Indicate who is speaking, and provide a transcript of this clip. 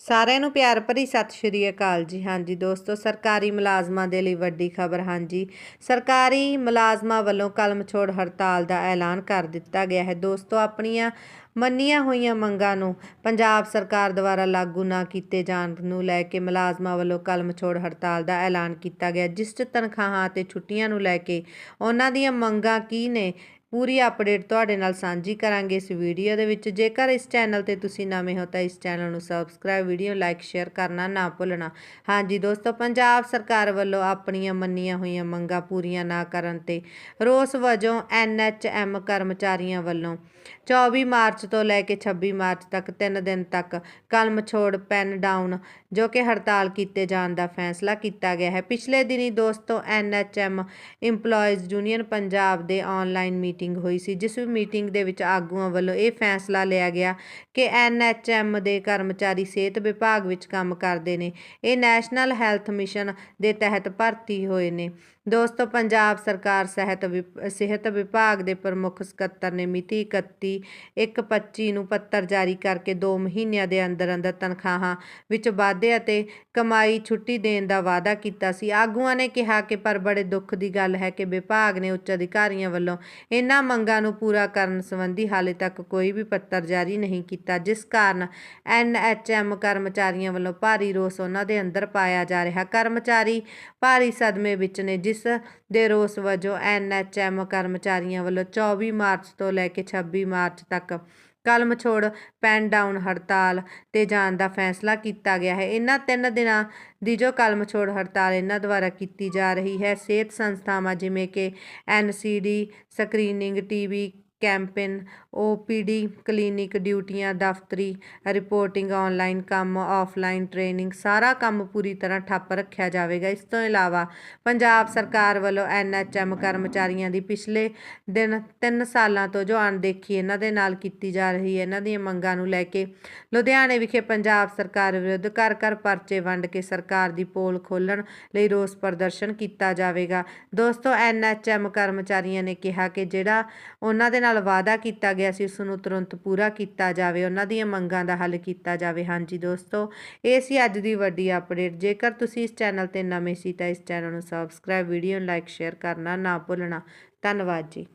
Speaker 1: ਸਾਰਿਆਂ ਨੂੰ ਪਿਆਰ ਭਰੀ ਸਤਿ ਸ਼੍ਰੀ ਅਕਾਲ ਜੀ। ਹਾਂਜੀ ਦੋਸਤੋ, ਸਰਕਾਰੀ ਮੁਲਾਜ਼ਮਾਂ ਦੇ ਲਈ ਵੱਡੀ ਖਬਰ। ਹਾਂਜੀ ਸਰਕਾਰੀ ਮੁਲਾਜ਼ਮਾਂ ਵੱਲੋਂ ਕਲਮ ਛੋੜ ਹੜਤਾਲ ਦਾ ਐਲਾਨ ਕਰ ਦਿੱਤਾ ਗਿਆ ਹੈ। ਦੋਸਤੋ, ਆਪਣੀਆਂ ਮੰਨੀਆਂ ਹੋਈਆਂ ਮੰਗਾਂ ਨੂੰ ਪੰਜਾਬ ਸਰਕਾਰ ਦੁਆਰਾ ਲਾਗੂ ਨਾ ਕੀਤੇ ਜਾਣ ਨੂੰ ਲੈ ਕੇ ਮੁਲਾਜ਼ਮਾਂ ਵੱਲੋਂ ਕਲਮ ਛੋੜ ਹੜਤਾਲ ਦਾ ਐਲਾਨ ਕੀਤਾ ਗਿਆ। ਜਿਸ 'ਚ ਤਨਖਾਹਾਂ ਅਤੇ ਛੁੱਟੀਆਂ ਨੂੰ ਲੈ ਕੇ ਉਹਨਾਂ ਦੀਆਂ ਮੰਗਾਂ ਕੀ ਨੇ ਪੂਰੀ ਅਪਡੇਟ ਤੁਹਾਡੇ ਨਾਲ ਸਾਂਝੀ ਕਰਾਂਗੇ ਇਸ ਵੀਡੀਓ ਦੇ ਵਿੱਚ। ਜੇਕਰ ਇਸ ਚੈਨਲ ਤੇ ਤੁਸੀਂ ਨਵੇਂ ਹੋ ਤਾਂ ਇਸ ਚੈਨਲ ਨੂੰ ਸਬਸਕ੍ਰਾਈਬ, ਵੀਡੀਓ ਲਾਈਕ, ਸ਼ੇਅਰ ਕਰਨਾ ਨਾ ਭੁੱਲਣਾ। ਹਾਂਜੀ ਦੋਸਤੋ, ਪੰਜਾਬ ਸਰਕਾਰ ਵੱਲੋਂ ਆਪਣੀਆਂ ਮੰਨੀਆਂ ਹੋਈਆਂ ਮੰਗਾਂ ਪੂਰੀਆਂ ਨਾ ਕਰਨ ਤੇ ਰੋਸ ਵਜੋਂ ਐਨਐਚਐਮ ਕਰਮਚਾਰੀਆਂ ਵੱਲੋਂ 24 ਮਾਰਚ ਤੋਂ ਲੈ ਕੇ 26 ਮਾਰਚ ਤੱਕ 3 ਦਿਨ ਤੱਕ ਕਲਮ ਛੋੜ, ਪੈਨ ਡਾਊਨ, ਜੋ ਕਿ ਹੜਤਾਲ ਕੀਤੇ ਜਾਣ ਦਾ ਫੈਸਲਾ ਕੀਤਾ ਗਿਆ ਹੈ। ਪਿਛਲੇ ਦਿਨੀ ਦੋਸਤੋ ਐਨਐਚਐਮ EMPLOYEES ਯੂਨੀਅਨ ਪੰਜਾਬ ਦੇ ਆਨਲਾਈਨ ਮੀਟਿੰਗ ਮੀਟਿੰਗ ਹੋਈ ਸੀ, ਜਿਸ ਮੀਟਿੰਗ ਦੇ ਵਿੱਚ ਆਗੂਆਂ ਵੱਲੋਂ ਇਹ ਫੈਸਲਾ ਲਿਆ ਗਿਆ ਕਿ ਐਨਐਚਐਮ ਦੇ ਕਰਮਚਾਰੀ ਸਿਹਤ ਵਿਭਾਗ ਵਿੱਚ ਕੰਮ ਕਰਦੇ ਨੇ। ਇਹ ਨੈਸ਼ਨਲ ਹੈਲਥ ਮਿਸ਼ਨ ਦੇ ਤਹਿਤ ਭਰਤੀ ਹੋਏ ਨੇ। ਦੋਸਤੋ, ਪੰਜਾਬ ਸਰਕਾਰ ਸਿਹਤ ਵਿਭ- ਸਿਹਤ ਵਿਭਾਗ ਦੇ ਪ੍ਰਮੁੱਖ ਸਕੱਤਰ ਨੇ ਮਿਤੀ 31 1/25 ਨੂੰ ਪੱਤਰ ਜਾਰੀ ਕਰਕੇ 2 ਮਹੀਨਿਆਂ ਦੇ ਅੰਦਰ ਅੰਦਰ ਤਨਖਾਹਾਂ ਵਿੱਚ ਵਾਧੇ ਅਤੇ ਕਮਾਈ ਛੁੱਟੀ ਦੇਣ ਦਾ ਵਾਅਦਾ ਕੀਤਾ ਸੀ। ਆਗੂਆਂ ਨੇ ਕਿਹਾ ਕਿ ਪਰ ਬੜੇ ਦੁੱਖ ਦੀ ਗੱਲ ਹੈ ਕਿ ਵਿਭਾਗ ਨੇ ਉੱਚ ਅਧਿਕਾਰੀਆਂ ਵੱਲੋਂ ਇਹਨਾਂ ਮੰਗਾਂ ਨੂੰ ਪੂਰਾ ਕਰਨ ਸੰਬੰਧੀ ਹਾਲੇ ਤੱਕ ਕੋਈ ਵੀ ਪੱਤਰ ਜਾਰੀ ਨਹੀਂ ਕੀਤਾ, ਜਿਸ ਕਾਰਨ ਐਨਐਚਐਮ ਕਰਮਚਾਰੀਆਂ ਵੱਲੋਂ ਭਾਰੀ ਰੋਸ ਉਹਨਾਂ ਦੇ ਅੰਦਰ ਪਾਇਆ ਜਾ ਰਿਹਾ। ਕਰਮਚਾਰੀ ਭਾਰੀ ਸਦਮੇ ਵਿੱਚ ਨੇ, ਜਿਸ ਦੇ ਰੋਸ ਵਜੋਂ ਐਨਐਚਐਮ ਕਰਮਚਾਰੀਆਂ ਵੱਲੋਂ 24 ਮਾਰਚ ਤੋਂ ਲੈ ਕੇ 26 ਮਾਰਚ ਤੱਕ ਕਲਮ ਛੋੜ, ਪੈਨ ਡਾਊਨ, ਹੜਤਾਲ ਤੇ ਜਾਣ ਦਾ ਫੈਸਲਾ ਕੀਤਾ ਗਿਆ ਹੈ। ਇਹਨਾਂ ਤਿੰਨ ਦਿਨਾਂ ਦੀ ਜੋ ਕਲਮ ਛੋੜ, ਹੜਤਾਲ ਇਹਨਾਂ ਦੁਆਰਾ ਕੀਤੀ ਜਾ ਰਹੀ ਹੈ। ਸਿਹਤ ਸੰਸਥਾਵਾਂ ਜਿਵੇਂ ਕਿ NCD screening, TV campaign, OPD, clinic ਡਿਊਟੀਆਂ, ਦਫ਼ਤਰੀ, ਰਿਪੋਰਟਿੰਗ ਆਨਲਾਈਨ ਕੰਮ ਆਫਲਾਈਨ ਟ੍ਰੇਨਿੰਗ, ਸਾਰਾ ਕੰਮ ਪੂਰੀ ਤਰ੍ਹਾਂ ਠੱਪ ਰੱਖਿਆ ਜਾਵੇਗਾ। ਇਸ ਤੋਂ ਇਲਾਵਾ ਪੰਜਾਬ ਸਰਕਾਰ ਵੱਲੋਂ ਐਨਐਚਐਮ ਕਰਮਚਾਰੀਆਂ ਦੀ ਪਿਛਲੇ ਦਿਨ 3 ਸਾਲਾਂ ਤੋਂ ਜੋ ਅਣਦੇਖੀ ਇਹਨਾਂ ਦੇ ਨਾਲ ਕੀਤੀ ਜਾ ਰਹੀ ਹੈ, ਇਹਨਾਂ ਦੀਆਂ ਮੰਗਾਂ ਨੂੰ ਲੈ ਕੇ ਲੁਧਿਆਣੇ ਵਿਖੇ ਪੰਜਾਬ ਸਰਕਾਰ ਵਿਰੁੱਧ ਘਰ ਘਰ ਪਰਚੇ ਵੰਡ ਕੇ ਸਰਕਾਰ ਦੀ ਪੋਲ ਖੋਲਣ ਲਈ ਰੋਸ ਪ੍ਰਦਰਸ਼ਨ ਕੀਤਾ ਜਾਵੇਗਾ। ਦੋਸਤੋ ਐਨਐਚਐਮ ਕਰਮਚਾਰੀਆਂ ਨੇ ਕਿਹਾ ਕਿ ਜਿਹੜਾ ਉਹਨਾਂ ਦੇ ਨਾਲ ਨਾਲ ਵਾਅਦਾ ਕੀਤਾ ਗਿਆ ਸੀ, ਉਸ ਨੂੰ ਤੁਰੰਤ ਪੂਰਾ ਕੀਤਾ ਜਾਵੇ, ਉਹਨਾਂ ਦੀਆਂ ਮੰਗਾਂ ਦਾ ਹੱਲ ਕੀਤਾ ਜਾਵੇ। ਹਾਂਜੀ ਦੋਸਤੋ, ਇਹ ਸੀ ਅੱਜ ਦੀ ਵੱਡੀ ਅਪਡੇਟ ਜੇਕਰ ਤੁਸੀਂ ਇਸ ਚੈਨਲ ਤੇ ਨਵੇਂ ਸੀ ਤਾਂ ਇਸ ਚੈਨਲ ਨੂੰ ਸਬਸਕ੍ਰਾਈਬ ਵੀਡੀਓ ਨੂੰ ਲਾਈਕ ਸ਼ੇਅਰ ਕਰਨਾ ਨਾ ਭੁੱਲਣਾ। ਧੰਨਵਾਦ ਜੀ।